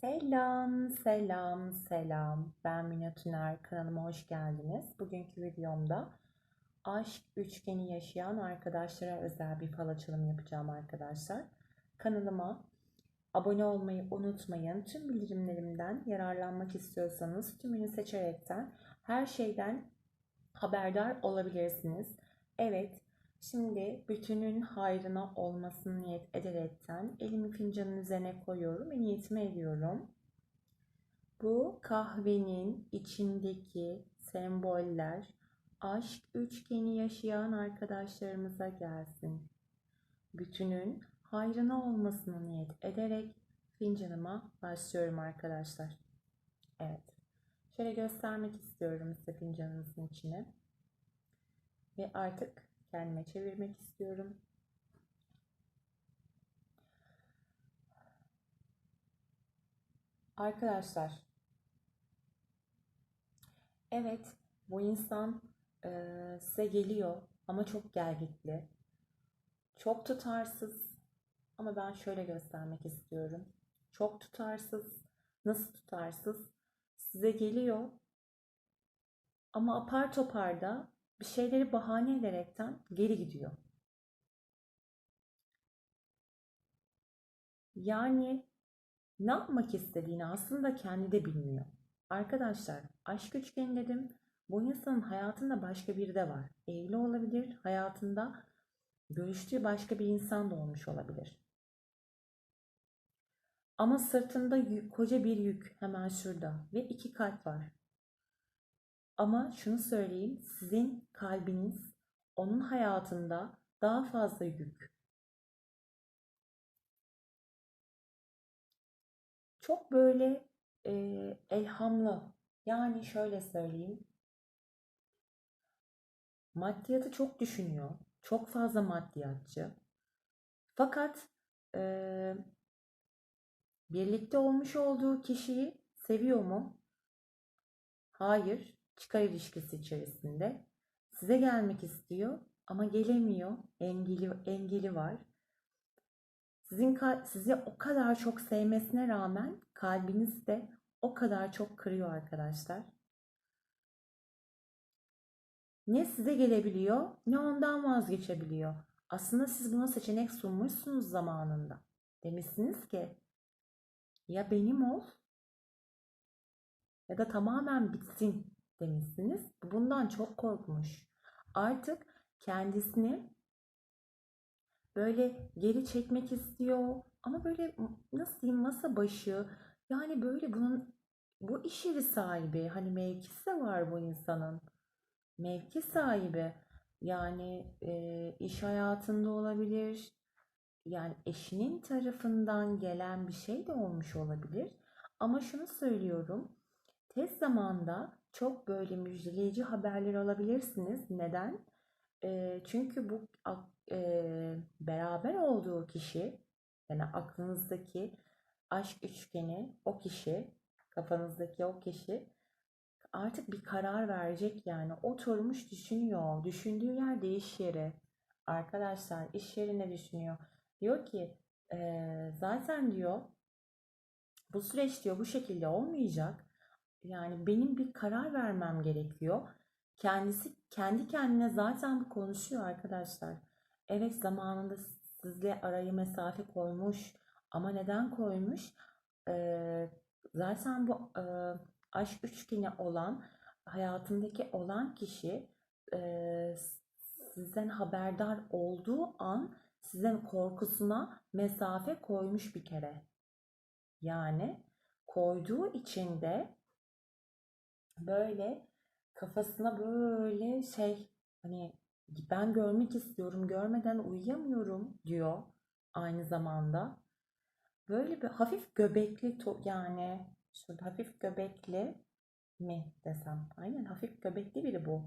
Selam, selam, selam. Ben Mina Tüner. Kanalıma hoş geldiniz. Bugünkü videomda aşk üçgeni yaşayan arkadaşlara özel bir fal açılımı yapacağım arkadaşlar. Kanalıma abone olmayı unutmayın. Tüm bildirimlerimden yararlanmak istiyorsanız tümünü seçerekten her şeyden haberdar olabilirsiniz. Evet, Şimdi bütünün hayrına olmasını niyet ederekten elimi fincanın üzerine koyuyorum ve niyetimi ediyorum. Bu kahvenin içindeki semboller aşk üçgeni yaşayan arkadaşlarımıza gelsin. Bütünün hayrına olmasını niyet ederek fincanıma başlıyorum arkadaşlar. Evet. Şöyle göstermek istiyorum size fincanınızın içine. Ve artık kendime çevirmek istiyorum. Arkadaşlar, evet bu insan e, size geliyor ama çok gelgitli, çok tutarsız ama ben şöyle göstermek istiyorum. Çok tutarsız, nasıl tutarsız? Size geliyor ama apar topar da bir şeyleri bahane ederekten geri gidiyor. Yani ne yapmak istediğini aslında kendi de bilmiyor. Arkadaşlar aşk üçgeni dedim. Bu insanın hayatında başka biri de var. Evli olabilir, hayatında görüştüğü başka bir insan da olmuş olabilir. Ama sırtında koca bir yük hemen şurada ve iki kalp var. Ama şunu söyleyeyim, sizin kalbiniz onun hayatında daha fazla yük. Çok böyle e, elhamlı. Yani şöyle söyleyeyim. Maddiyatı çok düşünüyor. Çok fazla maddiyatçı. Fakat e, birlikte olmuş olduğu kişiyi seviyor mu? Hayır çıkar ilişkisi içerisinde. Size gelmek istiyor ama gelemiyor. Engeli engeli var. Sizin sizi o kadar çok sevmesine rağmen kalbiniz de o kadar çok kırıyor arkadaşlar. Ne size gelebiliyor ne ondan vazgeçebiliyor. Aslında siz buna seçenek sunmuşsunuz zamanında. Demişsiniz ki ya benim ol ya da tamamen bitsin demişsiniz. Bundan çok korkmuş. Artık kendisini böyle geri çekmek istiyor. Ama böyle nasıl diyeyim masa başı yani böyle bunun bu iş sahibi hani mevkisi de var bu insanın. Mevki sahibi yani e, iş hayatında olabilir. Yani eşinin tarafından gelen bir şey de olmuş olabilir. Ama şunu söylüyorum. Tez zamanda çok böyle müjdeleyici haberler alabilirsiniz. Neden? E, çünkü bu e, beraber olduğu kişi yani aklınızdaki aşk üçgeni o kişi kafanızdaki o kişi artık bir karar verecek yani oturmuş düşünüyor. Düşündüğü yer de iş yeri. Arkadaşlar iş yerine düşünüyor. Diyor ki e, zaten diyor bu süreç diyor bu şekilde olmayacak. Yani benim bir karar vermem gerekiyor. Kendisi kendi kendine zaten bu konuşuyor arkadaşlar. Evet zamanında sizle araya mesafe koymuş ama neden koymuş? Ee, zaten bu e, aşk üçgeni olan hayatındaki olan kişi e, sizden haberdar olduğu an sizin korkusuna mesafe koymuş bir kere. Yani koyduğu için de böyle kafasına böyle şey hani ben görmek istiyorum görmeden uyuyamıyorum diyor aynı zamanda. Böyle bir hafif göbekli yani şurada hafif göbekli mi desem. Aynen hafif göbekli biri bu.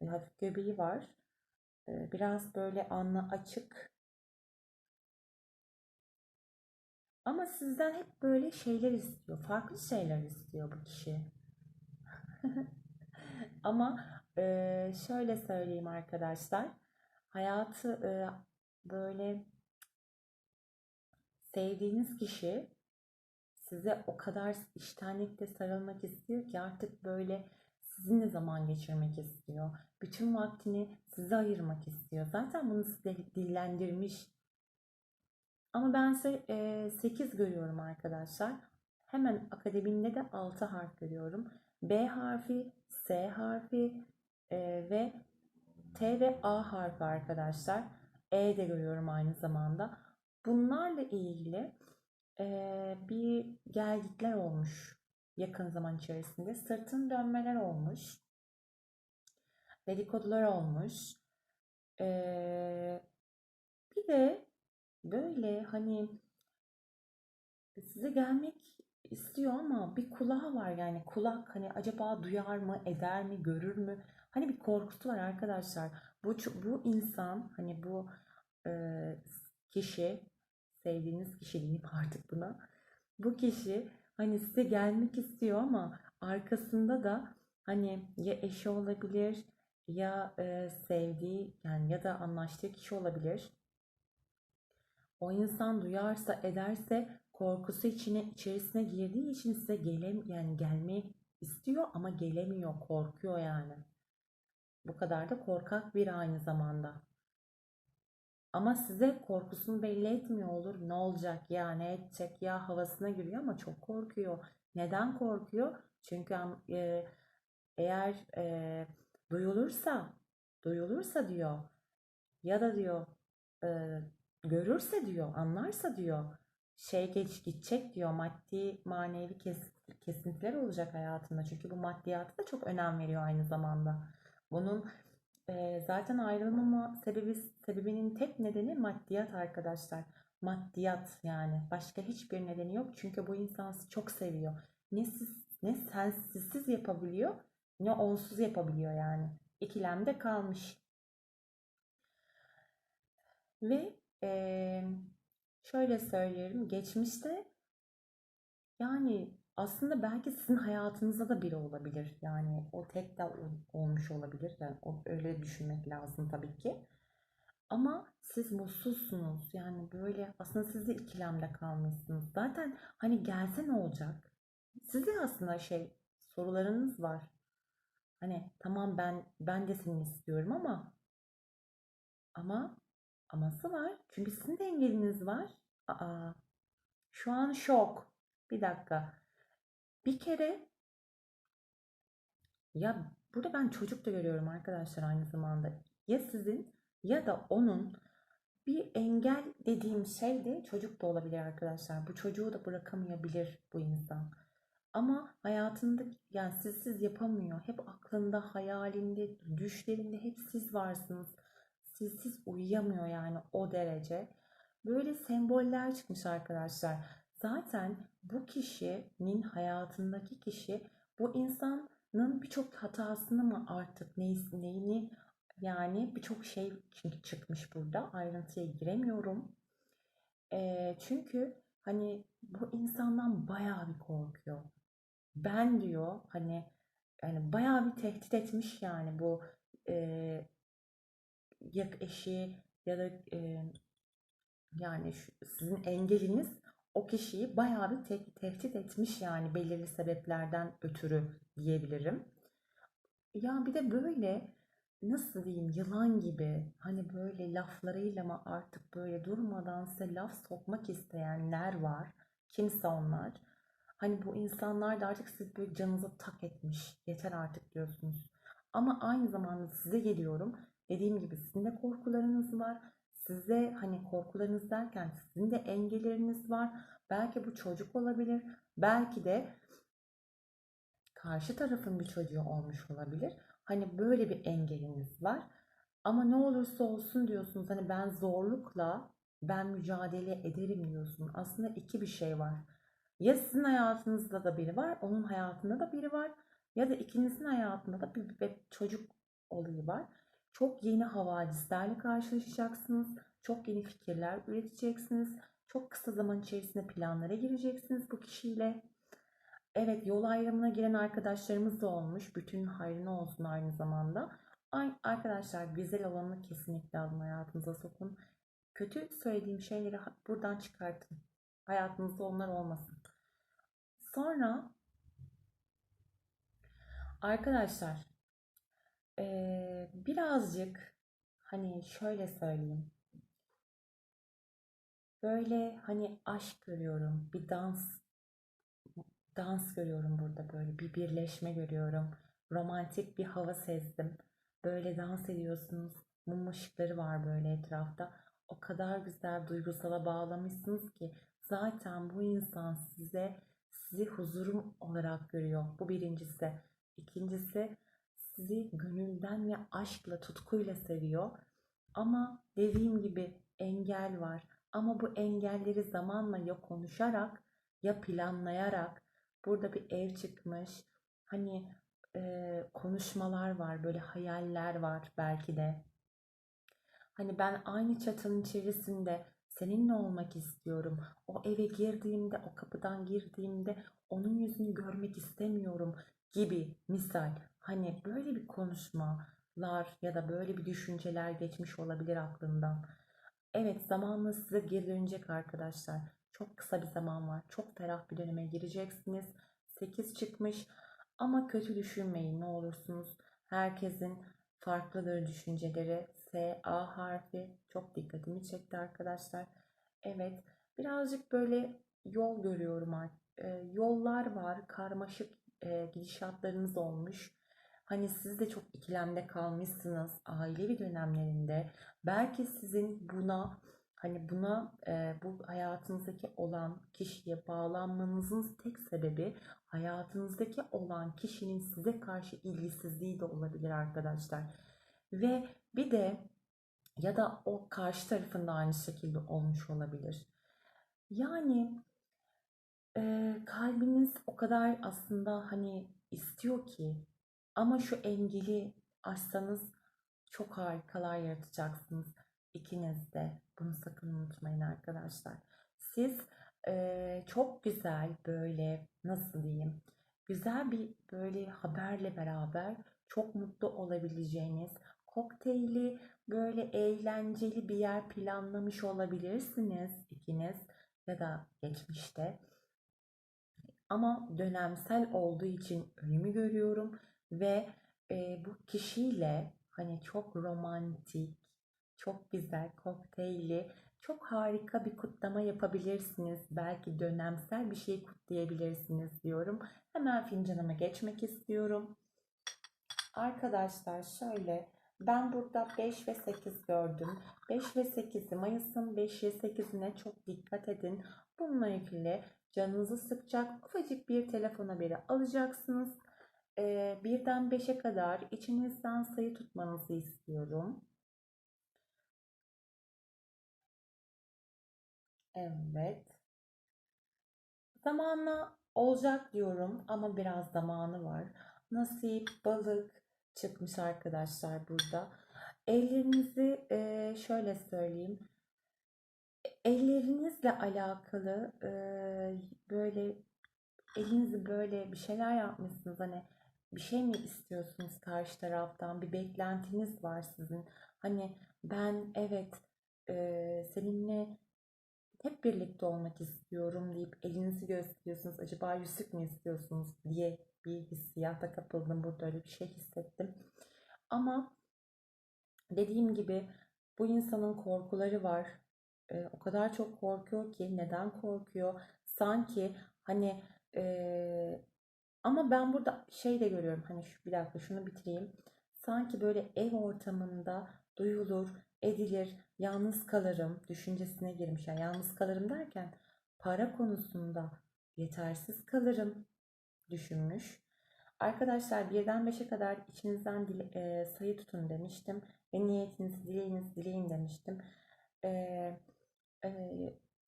Bir hafif göbeği var. Ee, biraz böyle anla açık. Ama sizden hep böyle şeyler istiyor. Farklı şeyler istiyor bu kişi. Ama e, şöyle söyleyeyim arkadaşlar. Hayatı e, böyle sevdiğiniz kişi size o kadar içtenlikle sarılmak istiyor ki artık böyle sizinle zaman geçirmek istiyor. Bütün vaktini size ayırmak istiyor. Zaten bunu size dillendirmiş. Ama ben size 8 görüyorum arkadaşlar. Hemen akabinde de 6 harf görüyorum. B harfi, S harfi e, ve T ve A harfi arkadaşlar. E de görüyorum aynı zamanda. Bunlarla ilgili e, bir gelgitler olmuş yakın zaman içerisinde. Sırtın dönmeler olmuş. Dedikodular olmuş. E, bir de böyle hani size gelmek istiyor ama bir kulağı var yani kulak hani acaba duyar mı, eder mi, görür mü? Hani bir korkusu var arkadaşlar. Bu bu insan hani bu e, kişi sevdiğiniz kişi diyeyim artık buna. Bu kişi hani size gelmek istiyor ama arkasında da hani ya eşi olabilir ya e, sevdiği yani ya da anlaştığı kişi olabilir. O insan duyarsa ederse korkusu içine içerisine girdiği için size gelem yani gelmeyi istiyor ama gelemiyor, korkuyor yani. Bu kadar da korkak bir aynı zamanda. Ama size korkusunu belli etmiyor olur. Ne olacak ya, ne edecek ya havasına giriyor ama çok korkuyor. Neden korkuyor? Çünkü e, eğer e, duyulursa, duyulursa diyor ya da diyor e, görürse diyor, anlarsa diyor şey geç gidecek diyor. Maddi manevi kes, kesintiler olacak hayatında. Çünkü bu maddiyata da çok önem veriyor aynı zamanda. Bunun e, zaten ayrılmama sebebi sebebinin tek nedeni maddiyat arkadaşlar. Maddiyat yani. Başka hiçbir nedeni yok. Çünkü bu insan çok seviyor. Ne siz ne sensizsiz yapabiliyor ne onsuz yapabiliyor yani. İkilemde kalmış. Ve e, şöyle söylerim. Geçmişte yani aslında belki sizin hayatınızda da biri olabilir. Yani o tek de olmuş olabilir. Yani o, öyle düşünmek lazım tabii ki. Ama siz mutsuzsunuz. Yani böyle aslında siz de ikilemde kalmışsınız. Zaten hani gelse ne olacak? Size aslında şey sorularınız var. Hani tamam ben ben de seni istiyorum ama ama aması var. Çünkü sizin de engeliniz var. Aa, şu an şok. Bir dakika. Bir kere ya burada ben çocuk da görüyorum arkadaşlar aynı zamanda. Ya sizin ya da onun bir engel dediğim şey de çocuk da olabilir arkadaşlar. Bu çocuğu da bırakamayabilir bu insan. Ama hayatında yani sizsiz yapamıyor. Hep aklında, hayalinde, düşlerinde hep siz varsınız. Sizsiz uyuyamıyor yani o derece. Böyle semboller çıkmış arkadaşlar. Zaten bu kişinin hayatındaki kişi bu insanın birçok hatasını mı artık neyini yani birçok şey çünkü çıkmış burada ayrıntıya giremiyorum. E, çünkü hani bu insandan bayağı bir korkuyor. Ben diyor hani yani bayağı bir tehdit etmiş yani bu e, yak eşi ya da e, yani şu, sizin engeliniz o kişiyi bayağı bir te- tehdit etmiş yani belirli sebeplerden ötürü diyebilirim. Ya bir de böyle nasıl diyeyim yılan gibi hani böyle laflarıyla mı artık böyle durmadan size laf sokmak isteyenler var. Kimse onlar. Hani bu insanlar da artık siz böyle canınıza tak etmiş. Yeter artık diyorsunuz. Ama aynı zamanda size geliyorum. Dediğim gibi sizin de korkularınız var size hani korkularınız derken sizin de engelleriniz var. Belki bu çocuk olabilir. Belki de karşı tarafın bir çocuğu olmuş olabilir. Hani böyle bir engeliniz var. Ama ne olursa olsun diyorsunuz. Hani ben zorlukla ben mücadele ederim diyorsun. Aslında iki bir şey var. Ya sizin hayatınızda da biri var, onun hayatında da biri var. Ya da ikinizin hayatında da bir, bir çocuk olayı var. Çok yeni havadislerle karşılaşacaksınız. Çok yeni fikirler üreteceksiniz. Çok kısa zaman içerisinde planlara gireceksiniz bu kişiyle. Evet yol ayrımına giren arkadaşlarımız da olmuş. Bütün hayrına olsun aynı zamanda. Ay, arkadaşlar güzel olanı kesinlikle alın hayatınıza sokun. Kötü söylediğim şeyleri buradan çıkartın. Hayatınızda onlar olmasın. Sonra arkadaşlar eee, birazcık hani şöyle söyleyeyim. Böyle hani aşk görüyorum. Bir dans dans görüyorum burada böyle bir birleşme görüyorum. Romantik bir hava sezdim. Böyle dans ediyorsunuz. Mum ışıkları var böyle etrafta. O kadar güzel duygusala bağlamışsınız ki zaten bu insan size sizi huzurum olarak görüyor. Bu birincisi. İkincisi sizi gönülden ve aşkla, tutkuyla seviyor. Ama dediğim gibi engel var. Ama bu engelleri zamanla ya konuşarak ya planlayarak burada bir ev çıkmış. Hani e, konuşmalar var, böyle hayaller var belki de. Hani ben aynı çatının içerisinde seninle olmak istiyorum. O eve girdiğimde, o kapıdan girdiğimde onun yüzünü görmek istemiyorum gibi misal. Hani böyle bir konuşmalar ya da böyle bir düşünceler geçmiş olabilir aklından. Evet, zamanla size geri dönecek arkadaşlar. Çok kısa bir zaman var. Çok ferah bir döneme gireceksiniz. 8 çıkmış. Ama kötü düşünmeyin ne olursunuz. Herkesin farklıdır düşünceleri. S, A harfi çok dikkatimi çekti arkadaşlar. Evet, birazcık böyle yol görüyorum artık. Ee, yollar var, karmaşık e, gidişatlarınız olmuş. Hani siz de çok ikilemde kalmışsınız ailevi dönemlerinde. Belki sizin buna hani buna e, bu hayatınızdaki olan kişiye bağlanmanızın tek sebebi hayatınızdaki olan kişinin size karşı ilgisizliği de olabilir arkadaşlar. Ve bir de ya da o karşı tarafında aynı şekilde olmuş olabilir. Yani e, kalbiniz o kadar aslında hani istiyor ki ama şu engeli aşsanız çok harikalar yaratacaksınız ikiniz de. Bunu sakın unutmayın arkadaşlar. Siz e, çok güzel böyle nasıl diyeyim güzel bir böyle haberle beraber çok mutlu olabileceğiniz kokteyli böyle eğlenceli bir yer planlamış olabilirsiniz ikiniz ya da geçmişte. Ama dönemsel olduğu için önümü görüyorum ve e, bu kişiyle hani çok romantik, çok güzel kokteylli, çok harika bir kutlama yapabilirsiniz. Belki dönemsel bir şey kutlayabilirsiniz diyorum. Hemen fincanıma geçmek istiyorum. Arkadaşlar şöyle ben burada 5 ve 8 gördüm. 5 ve 8'i Mayıs'ın 5 ve 8'ine çok dikkat edin. Bununla ilgili canınızı sıkacak ufacık bir telefon haberi alacaksınız. Ee, birden 5'e kadar içinizden sayı tutmanızı istiyorum. Evet. Zamanla olacak diyorum ama biraz zamanı var. Nasip, balık çıkmış arkadaşlar burada. Ellerinizi e, şöyle söyleyeyim. Ellerinizle alakalı e, böyle elinizi böyle bir şeyler yapmışsınız. Hani bir şey mi istiyorsunuz karşı taraftan? Bir beklentiniz var sizin. Hani ben evet e, seninle hep birlikte olmak istiyorum deyip elinizi gösteriyorsunuz. Acaba yüzük mü istiyorsunuz diye bir hissiyata kapıldım. Burada öyle bir şey hissettim. Ama dediğim gibi bu insanın korkuları var. Ee, o kadar çok korkuyor ki neden korkuyor? Sanki hani e, ama ben burada şey de görüyorum. Hani şu bir dakika şunu bitireyim. Sanki böyle ev ortamında duyulur, edilir, yalnız kalırım düşüncesine girmiş. Yani yalnız kalırım derken para konusunda yetersiz kalırım düşünmüş. Arkadaşlar birden beşe kadar içinizden dile, e, sayı tutun demiştim. Ve niyetinizi dileğiniz dileyin demiştim. E, e,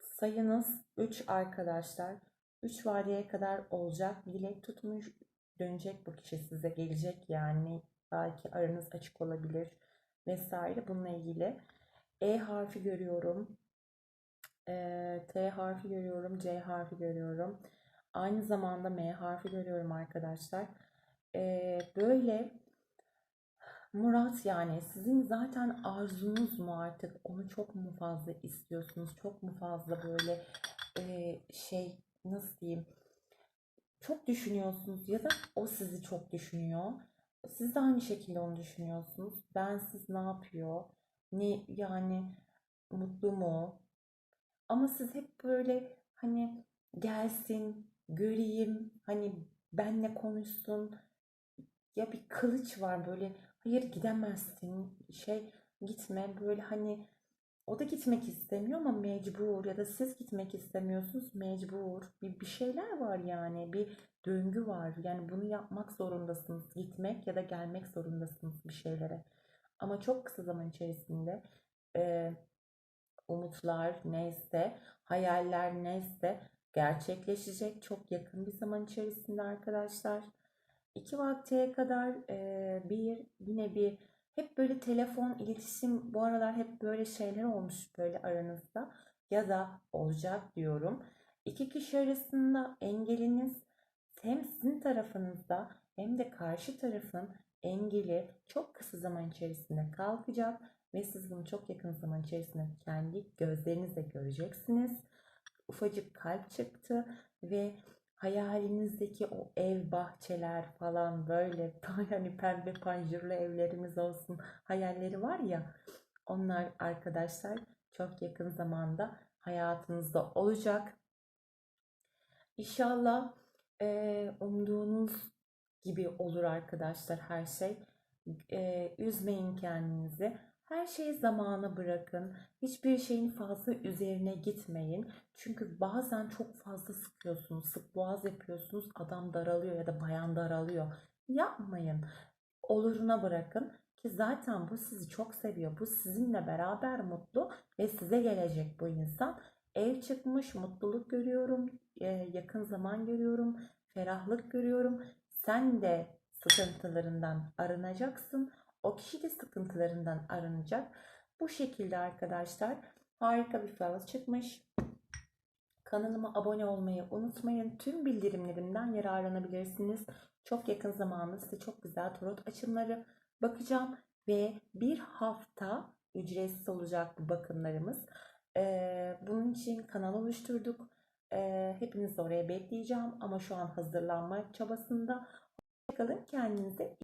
sayınız 3 arkadaşlar. 3 variyeye kadar olacak. Dilek tutmuş dönecek bu kişi size gelecek yani. Belki aranız açık olabilir vesaire bununla ilgili. E harfi görüyorum. E, T harfi görüyorum. C harfi görüyorum. Aynı zamanda M harfi görüyorum arkadaşlar. E, böyle Murat yani sizin zaten arzunuz mu artık? Onu çok mu fazla istiyorsunuz? Çok mu fazla böyle e, şey nasıl diyeyim? çok düşünüyorsunuz ya da o sizi çok düşünüyor. Siz de aynı şekilde onu düşünüyorsunuz. Bensiz ne yapıyor? Ne yani mutlu mu? Ama siz hep böyle hani gelsin, göreyim, hani benle konuşsun. Ya bir kılıç var böyle. Hayır gidemezsin. Şey gitme böyle hani o da gitmek istemiyor ama mecbur ya da siz gitmek istemiyorsunuz mecbur. Bir, bir şeyler var yani. Bir döngü var. Yani bunu yapmak zorundasınız. Gitmek ya da gelmek zorundasınız bir şeylere. Ama çok kısa zaman içerisinde e, umutlar neyse, hayaller neyse gerçekleşecek çok yakın bir zaman içerisinde arkadaşlar. İki vaktiye kadar e, bir yine bir hep böyle telefon iletişim bu aralar hep böyle şeyler olmuş böyle aranızda ya da olacak diyorum. İki kişi arasında engeliniz hem sizin tarafınızda hem de karşı tarafın engeli çok kısa zaman içerisinde kalkacak ve siz bunu çok yakın zaman içerisinde kendi gözlerinizle göreceksiniz. Ufacık kalp çıktı ve hayalinizdeki o ev, bahçeler falan böyle hani pembe panjurlu evlerimiz olsun hayalleri var ya onlar arkadaşlar çok yakın zamanda hayatınızda olacak. İnşallah eee, umduğunuz gibi olur arkadaşlar her şey. Eee, üzmeyin kendinizi. Her şeyi zamana bırakın. Hiçbir şeyin fazla üzerine gitmeyin. Çünkü bazen çok fazla sıkıyorsunuz, sık boğaz yapıyorsunuz, adam daralıyor ya da bayan daralıyor. Yapmayın. Oluruna bırakın ki zaten bu sizi çok seviyor. Bu sizinle beraber mutlu ve size gelecek bu insan. Ev çıkmış, mutluluk görüyorum, yakın zaman görüyorum, ferahlık görüyorum. Sen de sıkıntılarından arınacaksın. O kişi de sıkıntılarından arınacak. Bu şekilde arkadaşlar harika bir fal çıkmış. Kanalıma abone olmayı unutmayın. Tüm bildirimlerimden yararlanabilirsiniz. Çok yakın zamanda size çok güzel tarot açımları bakacağım ve bir hafta ücretsiz olacak bu bakımlarımız. Ee, bunun için kanal oluşturduk. Ee, hepinizi oraya bekleyeceğim ama şu an hazırlanma çabasında. Bakalım kendinize